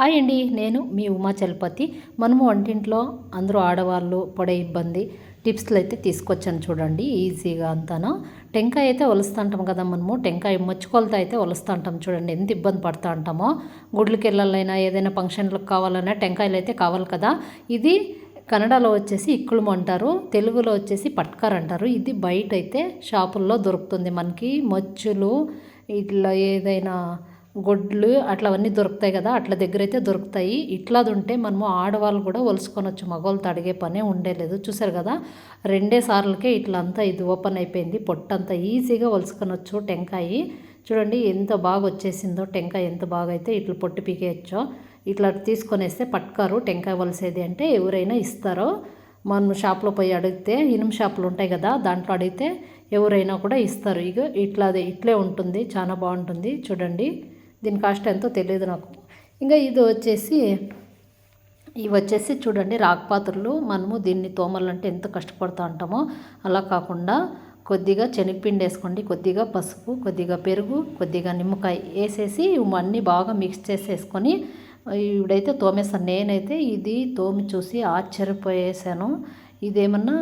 Hi అండి నేను మీ ఉమా చలపతి. మనము వంటింట్లో అందరూ ఆడవాళ్ళు పడే ఇబ్బంది టిప్స్లు అయితే తీసుకొచ్చాను చూడండి ఈజీగా అంతాను. టెంకాయ అయితే ఒలుస్తుంటాం కదా మనము టెంకాయ మచ్చుకొలతో అయితే ఒలుస్తుంటాం చూడండి ఎంత ఇబ్బంది పడుతూ ఉంటామో. గుడ్లకి వెళ్ళాలైనా ఏదైనా ఫంక్షన్లకు కావాలన్నా టెంకాయలు అయితే కావాలి కదా. ఇది కన్నడలో వచ్చేసి ఇక్కుళం అంటారు తెలుగులో వచ్చేసి పట్కర్ అంటారు. ఇది బయట అయితే షాపుల్లో దొరుకుతుంది మనకి. మచ్చులు ఇట్లా ఏదైనా గొడ్లు అట్లా అవన్నీ దొరుకుతాయి కదా అట్ల దగ్గర అయితే దొరుకుతాయి. ఇట్లాది ఉంటే మనము ఆడవాళ్ళు కూడా ఒలుసుకొనొచ్చు మగవాళ్ళతో అడిగే పనే ఉండేలేదు చూసారు కదా రెండే సార్లకే ఇట్లా అంతా ఇది ఓపెన్ అయిపోయింది. పొట్టంతా ఈజీగా ఒలుసుకొనొచ్చు టెంకాయ. చూడండి ఎంత బాగా వచ్చేసిందో టెంకాయ ఎంత బాగా అయితే ఇట్లా పొట్టు పీకేయచ్చో. ఇట్లా తీసుకొనేస్తే పట్టుకారు టెంకాయ వలసేది అంటే ఎవరైనా ఇస్తారో. మనం షాప్లో పోయి అడిగితే ఇనుము షాపులు ఉంటాయి కదా దాంట్లో అడిగితే ఎవరైనా కూడా ఇస్తారు. ఇక ఇట్లా ఇట్లే ఉంటుంది. చాలా బాగుంటుంది. చూడండి. దీని కాస్ట్ ఎంతో తెలియదు నాకు. ఇంకా ఇది వచ్చేసి ఇవి వచ్చేసి చూడండి రాక్పాత్రలు మనము దీన్ని తోమాలంటే ఎంత కష్టపడుతూ ఉంటామో అలా కాకుండా కొద్దిగా శనగపిండి వేసుకోండి. కొద్దిగా పసుపు కొద్దిగా పెరుగు కొద్దిగా నిమ్మకాయ వేసేసి అన్నీ బాగా మిక్స్ చేసేసుకొని ఇవిడైతే తోమేస్తాను. నేనైతే ఇది తోమి చూసి ఆశ్చర్యపోయేసాను ఇదేమన్నా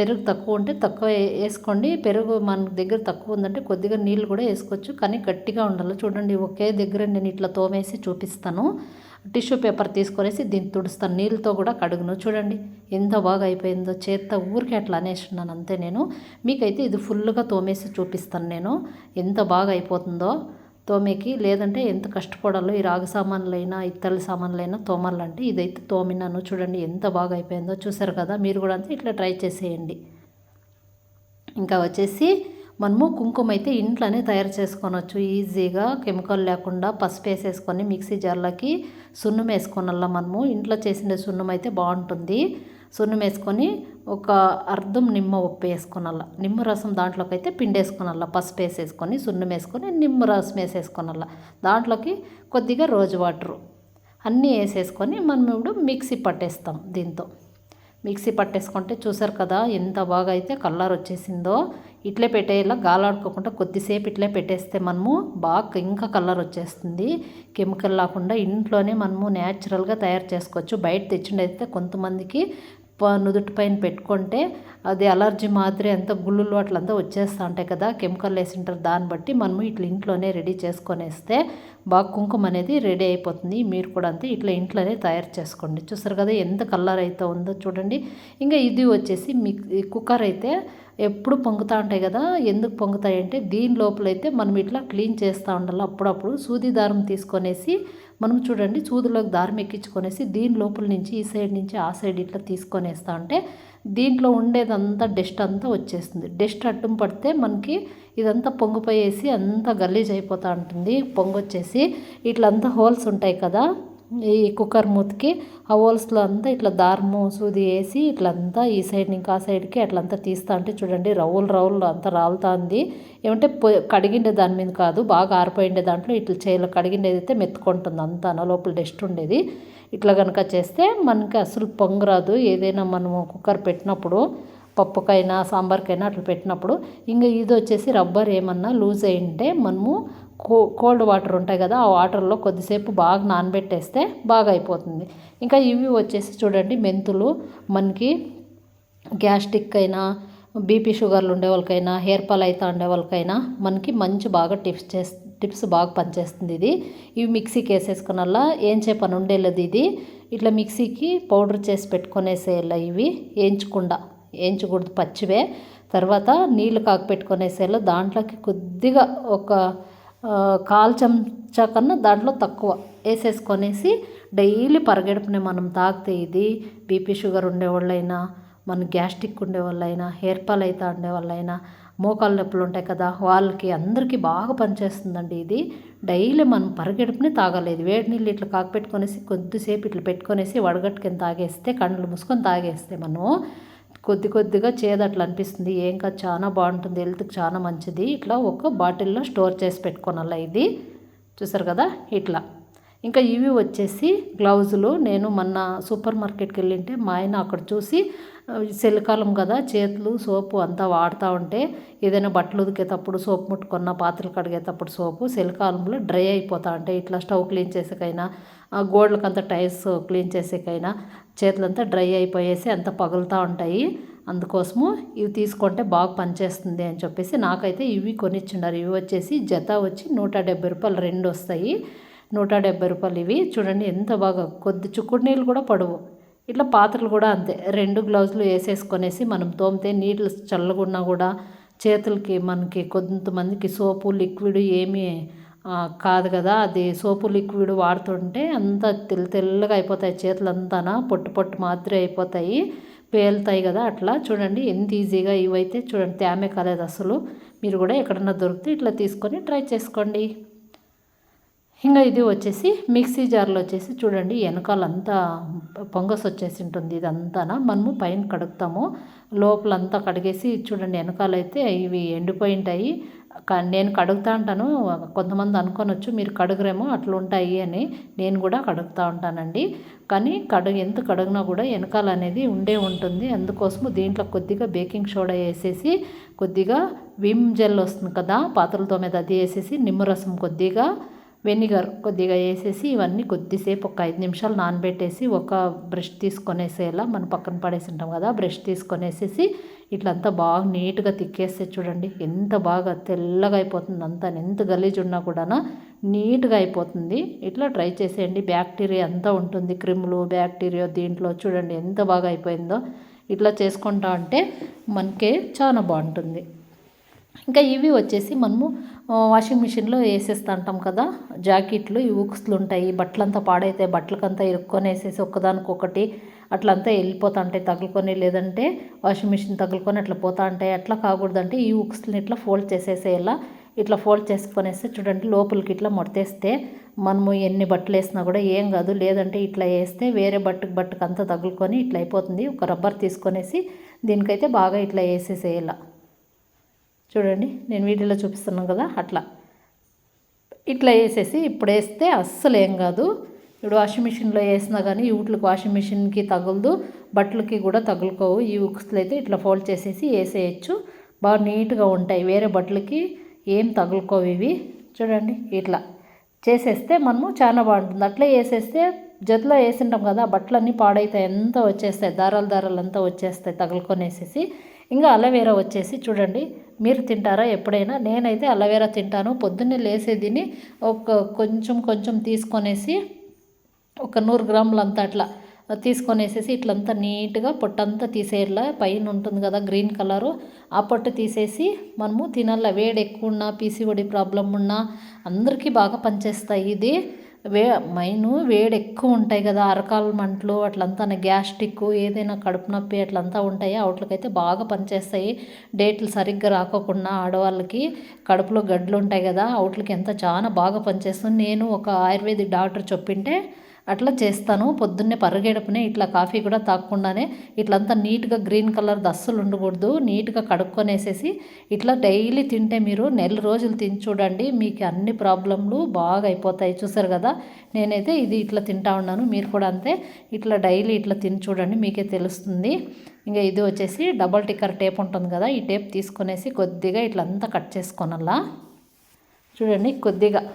పెరుగు తక్కువ ఉంటే తక్కువ వేసుకోండి. పెరుగు మన దగ్గర తక్కువ ఉందంటే కొద్దిగా నీళ్ళు కూడా వేసుకోవచ్చు. కానీ గట్టిగా ఉండాలి. చూడండి ఒకే దగ్గర నేను ఇట్లా తోమేసి చూపిస్తాను. టిష్యూ పేపర్ తీసుకొనేసి దీన్ని తుడుస్తాను. నీళ్ళతో కూడా కడుగును. చూడండి ఎంత బాగా అయిపోయిందో. చేత్త ఊరికే అట్లా అనేసినాను అంతే నేను. మీకైతే ఇది ఫుల్గా తోమేసి చూపిస్తాను నేను. ఎంత బాగా అయిపోతుందో. తోమేకి లేదంటే ఎంత కష్టపడాలో ఈ రాగి సామాన్లైనా ఇత్తడి సామాన్లైనా తోమాలంటే ఇదైతే తోమినాను. చూడండి ఎంత బాగా అయిపోయిందో చూసారు కదా మీరు కూడా అంతా ఇట్లా ట్రై చేసేయండి. ఇంకా వచ్చేసి మనము కుంకుమ అయితే ఇంట్లోనే తయారు చేసుకోనవచ్చు ఈజీగా కెమికల్ లేకుండా పసుపు వేసేసుకొని మిక్సీ జార్లకి సున్నం వేసుకోనల్లా మనము. ఇంట్లో చేసిన సున్నం అయితే బాగుంటుంది. సున్నం వేసుకొని ఒక అర్ధం నిమ్మ ఉప్పు వేసుకోనల్లా. నిమ్మ రసం దాంట్లోకి అయితే పిండి వేసుకోనల్లా పసుపు వేసేసుకొని సున్నం వేసుకొని నిమ్మ రసం వేసేసుకోనల్ల. దాంట్లోకి కొద్దిగా రోజు వాటరు. అన్నీ వేసేసుకొని మనం ఇప్పుడు మిక్సీ పట్టేస్తాం దీంతో. మిక్సీ పట్టేసుకుంటే చూసారు కదా ఎంత బాగా అయితే కలర్ వచ్చేసిందో. ఇట్లే పెట్టేలా గాలాడుకోకుండా కొద్దిసేపు ఇట్లే పెట్టేస్తే మనము బాగా ఇంకా కలర్ వచ్చేస్తుంది. కెమికల్ లేకుండా ఇంట్లోనే మనము న్యాచురల్గా తయారు చేసుకోవచ్చు. బయట తెచ్చిండైతే కొంతమందికి నుదుటి పైన పెట్టుకుంటే అది అలర్జీ మాదిరి అంతా గుళ్ళులు అట్లంతా వచ్చేస్తూ ఉంటాయి కదా. కెమికల్ వేసింటారు దాన్ని బట్టి మనము ఇట్లా ఇంట్లోనే రెడీ చేసుకొనేస్తే బాగా కుంకుమ అనేది రెడీ అయిపోతుంది. మీరు కూడా అంతే ఇట్లా ఇంట్లోనే తయారు చేసుకోండి. చూసారు కదా ఎంత కలర్ అయితే ఉందో చూడండి. ఇంకా ఇది వచ్చేసి మీ కుక్కర్ అయితే ఎప్పుడు పొంగుతూ ఉంటాయి కదా. ఎందుకు పొంగుతాయంటే దీని లోపలైతే మనం ఇట్లా క్లీన్ చేస్తూ ఉండాలి. అప్పుడప్పుడు సూది దారం తీసుకొనేసి మనం చూడండి చూదులోకి దారం ఎక్కించుకొనేసి దీని లోపల నుంచి ఈ సైడ్ నుంచి ఆ సైడ్ ఇట్లా తీసుకొనేస్తా ఉంటే దీంట్లో ఉండేదంతా డస్ట్ అంతా వచ్చేస్తుంది. డస్ట్ అడ్డం పడితే మనకి ఇదంతా పొంగిపోయేసి అంతా గలీజ్ అయిపోతూ ఉంటుంది. పొంగొచ్చేసి ఇట్లంతా హోల్స్ ఉంటాయి కదా ఈ కుక్కర్ మూతికి ఆ హోల్స్లో అంతా ఇట్లా దారము సూది వేసి ఇట్లంతా ఈ సైడ్ ఇంకా ఆ సైడ్కి అట్లంతా తీస్తా అంటే చూడండి రవ్వులు రవ్వులు అంతా రాలుతుంది. ఏమంటే కడిగిండే దాని మీద కాదు బాగా ఆరిపోయిండే దాంట్లో ఇట్లా చేయలో కడిగిండేది అయితే మెత్తుకుంటుంది అంతా లోపల డస్ట్ ఉండేది. ఇట్లా కనుక చేస్తే మనకి అసలు పొంగరాదు ఏదైనా మనము కుక్కర్ పెట్టినప్పుడు పప్పుకైనా సాంబార్కైనా అట్లా పెట్టినప్పుడు ఇంకా ఇది వచ్చేసి రబ్బర్ ఏమన్నా లూజ్ అయింటే మనము కో కోల్డ్ వాటర్ ఉంటాయి కదా ఆ వాటర్లో కొద్దిసేపు బాగా నానబెట్టేస్తే బాగా అయిపోతుంది ఇంకా ఇవి వచ్చేసి చూడండి మెంతులు మనకి గ్యాస్ట్రిక్ అయినా బీపీ షుగర్లు ఉండే వాళ్ళకైనా హెయిర్ ఫాల్ అయితే ఉండే వాళ్ళకైనా మనకి మంచి బాగా టిప్స్ చేస్ టిప్స్ బాగా పనిచేస్తుంది ఇది. ఇవి మిక్సీకి వేసేసుకున్నలా ఏం పని ఉండేలేదు ఇది. ఇట్లా మిక్సీకి పౌడర్ చేసి పెట్టుకునేసేయాల ఇవి వేయించకుండా వేయించకూడదు పచ్చివే. తర్వాత నీళ్ళు కాకపెట్టుకునేసేలా దాంట్లోకి కొద్దిగా ఒక కాల్ చెంచా కన్నా దాంట్లో తక్కువ. వేసేసుకొనేసి డైలీ పరగడుపునే మనం తాగితే ఇది బీపీ షుగర్ ఉండేవాళ్ళైనా మన గ్యాస్ట్రిక్ ఉండేవాళ్ళైనా హెయిర్ ఫాల్ అయితే ఉండేవాళ్ళైనా మోకాలు నొప్పులు ఉంటాయి కదా వాళ్ళకి అందరికీ బాగా పనిచేస్తుందండి ఇది. డైలీ మనం పరగడుపునే తాగలేదు. వేడి నీళ్ళు ఇట్లా కాకపెట్టుకొనేసి కొద్దిసేపు ఇట్లా పెట్టుకొనేసి వడగట్టుకొని తాగేస్తే కళ్ళు మూసుకొని తాగేస్తే మనం కొద్ది కొద్దిగా చేదు అట్లా అనిపిస్తుంది ఏం కాదు చాలా బాగుంటుంది. హెల్త్కి చాలా మంచిది. ఇట్లా ఒక బాటిల్లో స్టోర్ చేసి పెట్టుకోనాల ఇది. చూసారు కదా? ఇట్లా. ఇంకా ఇవి వచ్చేసి గ్లౌజులు. నేను మొన్న సూపర్ మార్కెట్కి వెళ్ళింటే మా ఆయన అక్కడ చూసి చలికాలం కదా చేతులు సోపు అంతా వాడుతూ ఉంటే ఏదైనా బట్టలు ఉతికేటప్పుడు సోపు ముట్టుకున్న పాత్రలు కడిగేటప్పుడు సోపు చలికాలంలో డ్రై అయిపోతా ఉంటాయి ఇట్లా స్టవ్ క్లీన్ చేసేకైనా గోడలకంతా టైర్స్ క్లీన్ చేసేకైనా చేతులంతా డ్రై అయిపోయేసి అంత పగులుతూ ఉంటాయి. అందుకోసము ఇవి తీసుకుంటే బాగా పనిచేస్తుంది అని చెప్పేసి నాకైతే ఇవి కొనిచ్చిండారు. ఇవి వచ్చేసి జత వచ్చి నూట డెబ్బై రూపాయలు రెండు వస్తాయి. నూట డెబ్బై రూపాయలు ఇవి. చూడండి ఎంత బాగా కొద్ది చుక్కుడు నీళ్ళు కూడా పడవు. ఇట్లా పాత్రలు కూడా అంతే. రెండు గ్లౌజులు వేసేసుకొనేసి మనం తోమితే నీళ్ళు చల్లగున్నా కూడా చేతులకి మనకి కొంతమందికి సోపు లిక్విడ్ ఏమీ కాదు కదా. అది సోపు లిక్విడ్ వాడుతుంటే అంత తెల్ల తెల్లగా అయిపోతాయి చేతులంతానా. పొట్టు పొట్టు మాత్రమే అయిపోతాయి. పేలుతాయి కదా అట్లా. చూడండి ఎంత ఈజీగా ఇవైతే చూడండి. తేమే కాలేదు అసలు. మీరు కూడా ఎక్కడన్నా దొరికితే ఇట్లా తీసుకొని ట్రై చేసుకోండి. ఇంకా ఇది వచ్చేసి మిక్సీ జార్లో వచ్చేసి చూడండి వెనకాలంతా పొంగస్ వచ్చేసి ఉంటుంది ఇదంతా మనము పైన కడుగుతాము. లోపలంతా కడిగేసి చూడండి వెనకాలైతే ఇవి ఎండిపోయి ఉంటాయి నేను కడుగుతా ఉంటాను. కొంతమంది అనుకోనొచ్చు మీరు కడుగురేమో అట్లా ఉంటాయి అని నేను కూడా కడుగుతూ ఉంటానండి. కానీ కడుగు ఎంత కడుగునా కూడా వెనకాల అనేది ఉండే ఉంటుంది. అందుకోసము దీంట్లో కొద్దిగా బేకింగ్ సోడా వేసేసి కొద్దిగా విమ్ జెల్ వస్తుంది కదా పాత్రలతో మీద అది వేసేసి నిమ్మరసం కొద్దిగా వెనిగర్ కొద్దిగా వేసేసి ఇవన్నీ కొద్దిసేపు ఒక ఐదు నిమిషాలు నానబెట్టేసి ఒక బ్రష్ తీసుకొనేసేలా మనం పక్కన పడేసి ఉంటాం కదా బ్రష్ తీసుకొనేసేసి ఇట్లంతా బాగా నీట్గా తిక్కేస్తే చూడండి ఎంత బాగా తెల్లగా అయిపోతుంది అంతా ఎంత గలీజ్ ఉన్నా కూడా నీట్గా అయిపోతుంది. ఇట్లా ట్రై చేసేయండి బ్యాక్టీరియా అంతా ఉంటుంది క్రిములు బ్యాక్టీరియా దీంట్లో చూడండి ఎంత బాగా అయిపోయిందో. ఇట్లా చేసుకుంటా అంటే మనకే చాలా బాగుంటుంది. ఇంకా ఇవి వచ్చేసి మనము వాషింగ్ మిషన్లో వేసేస్తా ఉంటాం కదా. జాకెట్లు ఈ ఉక్స్లు ఉంటాయి. బట్టలంతా పాడైతే బట్టలకంతా ఇరుక్కొని వేసేసి ఒక్కదానికొకటి అట్లంతా వెళ్ళిపోతా ఉంటాయి తగులుకొని లేదంటే వాషింగ్ మిషన్ తగులుకొని అట్లా పోతా ఉంటాయి అట్లా కాకూడదంటే ఈ ఉక్స్ని ఇట్లా ఫోల్డ్ చేసేసేయాల? ఇట్లా ఫోల్డ్ చేసుకొనేస్తే చూడండి లోపలికి ఇట్లా మొట్టేస్తే మనము ఎన్ని బట్టలు వేసినా కూడా ఏం కాదు. లేదంటే ఇట్లా వేస్తే వేరే బట్టకు బట్టకు అంతా తగులుకొని ఇట్లా అయిపోతుంది. ఒక రబ్బర్ తీసుకొనేసి దీనికైతే బాగా ఇట్లా వేసేసేయాల? చూడండి నేను వీడియోలో చూపిస్తున్నాను కదా అట్లా. ఇట్లా వేసేసి ఇప్పుడు వేస్తే అస్సలు ఏం కాదు. ఇప్పుడు వాషింగ్ మిషన్లో వేసినా కానీ ఈ వాషింగ్ మిషన్కి తగులదు బట్టలకి కూడా తగులుకోవు. ఈ ఉక్స్లు అయితే ఇట్లా ఫోల్డ్ చేసేసి వేసేయచ్చు. బాగా నీట్గా ఉంటాయి వేరే బట్టలకి ఏం తగులుకోవు ఇవి. చూడండి ఇట్లా. చేసేస్తే మనము చాలా బాగుంటుంది. అట్లా వేసేస్తే జతలో వేసింటాం కదా బట్టలన్నీ పాడైతాయి ఎంత వచ్చేస్తాయి దారాలు దారాలు అంతా వచ్చేస్తాయి తగులుకొనేసేసి ఇంకా అలవేరా వచ్చేసి చూడండి మీరు తింటారా ఎప్పుడైనా? నేనైతే అలవేరా తింటాను. పొద్దున్నే లేసేదిని ఒక కొంచెం కొంచెం తీసుకొనేసి ఒక నూరు గ్రాములంతా అట్లా తీసుకొనేసేసి ఇట్లంతా నీట్గా పొట్టంతా తీసేయాల. పైన ఉంటుంది కదా గ్రీన్ కలరు. ఆ పొట్టు తీసేసి మనము తినాల. వేడి ఎక్కువ ఉన్నా పీసీఓడి ప్రాబ్లం ఉన్నా అందరికీ బాగా పనిచేస్తాయి ఇది. వే మైను వేడి ఎక్కువ ఉంటాయి కదా అరకాల మంటలు అట్లంతా గ్యాస్ట్రిక్ ఏదైనా కడుపు నొప్పి అట్లంతా ఉంటాయి అవుట్లకైతే బాగా పనిచేస్తాయి. డేట్లు సరిగ్గా రాకోకుండా ఆడవాళ్ళకి కడుపులో గడ్డలు ఉంటాయి కదా అవుట్లకి ఎంత చాలా బాగా పనిచేస్తుంది. నేను ఒక ఆయుర్వేదిక్ డాక్టర్ చెప్పింటే అట్లా చేస్తాను. పొద్దున్నే పరగేడపునే ఇట్లా కాఫీ కూడా తాగకుండానే ఇట్లంతా నీట్గా గ్రీన్ కలర్ అస్సలు ఉండకూడదు. నీట్గా కడుక్కొనేసేసి ఇట్లా డైలీ తింటే మీరు నెల రోజులు తిని చూడండి. మీకు అన్ని ప్రాబ్లంలు బాగా అయిపోతాయి. చూసారు కదా? నేనైతే ఇది ఇట్లా తింటా ఉన్నాను. మీరు కూడా అంతే. ఇట్లా డైలీ ఇట్లా తిని చూడండి. మీకే తెలుస్తుంది. ఇంకా ఇది వచ్చేసి డబల్ టిక్కర్ టేప్ ఉంటుంది కదా? ఈ టేప్ తీసుకొనేసి కొద్దిగా ఇట్లా అంతా కట్ చేసుకోనల్లా. చూడండి కొద్దిగా.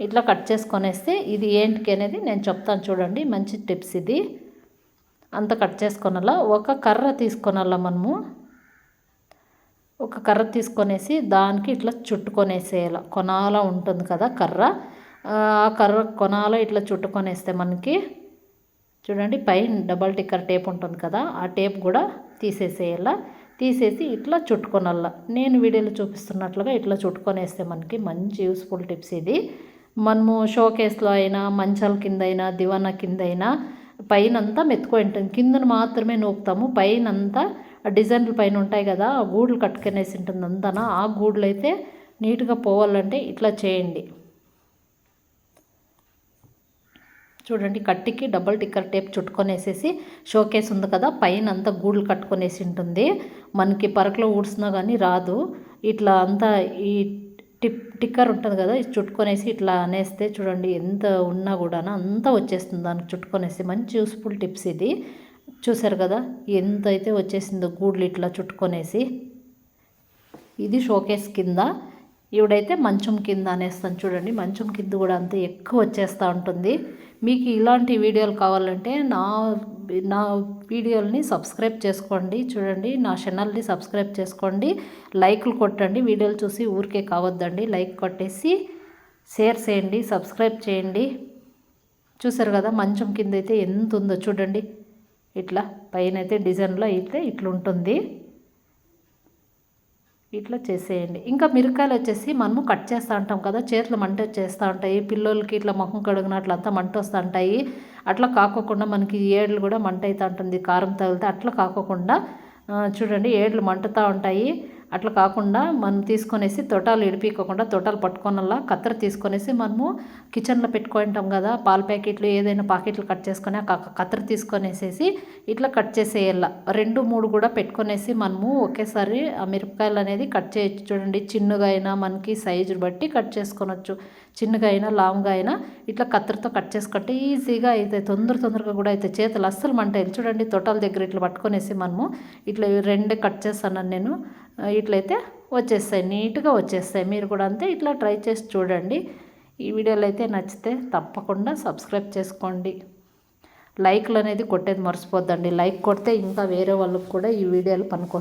ఇట్లా కట్ చేసుకొనేస్తే ఇది ఏంటికి అనేది నేను చెప్తాను చూడండి మంచి టిప్స్ ఇది. అంత కట్ చేసుకొనలా. ఒక కర్ర తీసుకొనల్లా మనము. ఒక కర్ర తీసుకొనేసి దానికి ఇట్లా చుట్టుకొనేసేయాల. కొనాల ఉంటుంది కదా కర్ర. ఆ కర్ర కొనాల ఇట్లా చుట్టుకొనేస్తే మనకి చూడండి పైన డబల్ టిక్కర్ టేప్ ఉంటుంది కదా ఆ టేప్ కూడా తీసేసేయాల. తీసేసి ఇట్లా చుట్టుకొనల్లా నేను వీడియోలో చూపిస్తున్నట్లుగా ఇట్లా చుట్టుకొనేస్తే మనకి మంచి యూస్ఫుల్ టిప్స్ ఇది. మనము షోకేస్లో అయినా మంచాల కింద అయినా దివానా కింద అయినా పైనంతా మెత్తుకొని ఉంటుంది. కిందను మాత్రమే నూపుతాము పైనంతా డిజైన్లు పైన ఉంటాయి కదా ఆ గూడులు కట్టుకునేసి ఉంటుంది అంతానా ఆ గూడులు అయితే నీట్గా పోవాలంటే ఇట్లా చేయండి. చూడండి కట్టికి డబల్ టిక్కర్ టేప్ చుట్టుకొనేసేసి షోకేస్ ఉంది కదా పైన అంతా గూడులు కట్టుకొనేసి ఉంటుంది. మనకి పరకలో ఊడ్చినా కానీ రాదు. ఇట్లా అంతా ఈ టిప్ టిక్కర్ ఉంటుంది కదా ఇది చుట్టుకొనేసి ఇట్లా అనేస్తే చూడండి ఎంత ఉన్నా కూడా అంతా వచ్చేస్తుంది దానికి చుట్టుకొనేసి. మంచి యూస్ఫుల్ టిప్స్ ఇది. చూసారు కదా ఎంత అయితే వచ్చేసిందో గూడ్లు ఇట్లా చుట్టుకొనేసి. ఇది షోకేస్ కింద. ఈవిడైతే మంచం కింద అనేస్తాను చూడండి. మంచం కింద కూడా అంతే ఎక్కువ వచ్చేస్తూ ఉంటుంది. మీకు ఇలాంటి వీడియోలు కావాలంటే నా నా వీడియోల్ని సబ్స్క్రైబ్ చేసుకోండి చూడండి. నా ఛానల్ని సబ్స్క్రైబ్ చేసుకోండి. లైక్లు కొట్టండి. వీడియోలు చూసి ఊరికే కావద్దండి. లైక్ కొట్టేసి షేర్ చేయండి సబ్స్క్రైబ్ చేయండి. చూసారు కదా మంచం కింద అయితే ఎంత ఉందో చూడండి. ఇట్లా పైన అయితే డిజైన్లో అయితే ఇట్లా ఉంటుంది ఇట్లా చేసేయండి. ఇంకా మిరకాయలు వచ్చేసి మనము కట్ చేస్తూ ఉంటాం కదా చేతులు మంట వచ్చేస్తూ ఉంటాయి పిల్లలకి ఇట్లా ముఖం కడుగునట్లు అంతా మంట వస్తూ ఉంటాయి. అట్లా కాకోకుండా మనకి ఏళ్ళు కూడా మంట అవుతూ ఉంటుంది కారం తగిలితే అట్లా కాకోకుండా చూడండి ఏళ్ళు మంటుతూ ఉంటాయి. అట్లా కాకుండా మనం తీసుకొనేసి తొటాలు విడిపించకుండా తొటాలు పట్టుకోనల్లా కత్తెర తీసుకొనేసి మనము కిచెన్లో పెట్టుకుంటాం కదా పాల ప్యాకెట్లు ఏదైనా పాకెట్లు కట్ చేసుకొని ఆ కత్తెర తీసుకొనేసేసి ఇట్లా కట్ చేసేయాల. రెండు మూడు కూడా పెట్టుకొనేసి మనము ఒకేసారి ఆ మిరపకాయలు అనేది కట్ చేయొచ్చు. చూడండి చిన్నగా అయినా మనకి సైజు బట్టి కట్ చేసుకొనొచ్చు. చిన్నగా అయినా లాంగ్గా అయినా ఇట్లా కత్తెరతో కట్ చేసుకుంటే ఈజీగా అయితే తొందర తొందరగా కూడా అయితే చేతులు అస్సలు మంట చూడండి తొటాల దగ్గర ఇట్లా పట్టుకొనేసి మనము ఇట్లా రెండే కట్ చేస్తాను నేను ఇట్లయితే వచ్చేస్తాయి నీట్గా వచ్చేస్తాయి. మీరు కూడా అంతే ఇట్లా ట్రై చేసి చూడండి. ఈ వీడియోలు అయితే నచ్చితే తప్పకుండా సబ్స్క్రైబ్ చేసుకోండి. లైక్లు అనేది కొట్టేది మర్చిపోద్దండి. లైక్ కొడితే ఇంకా వేరే వాళ్ళకి కూడా ఈ వీడియోలు పనుకో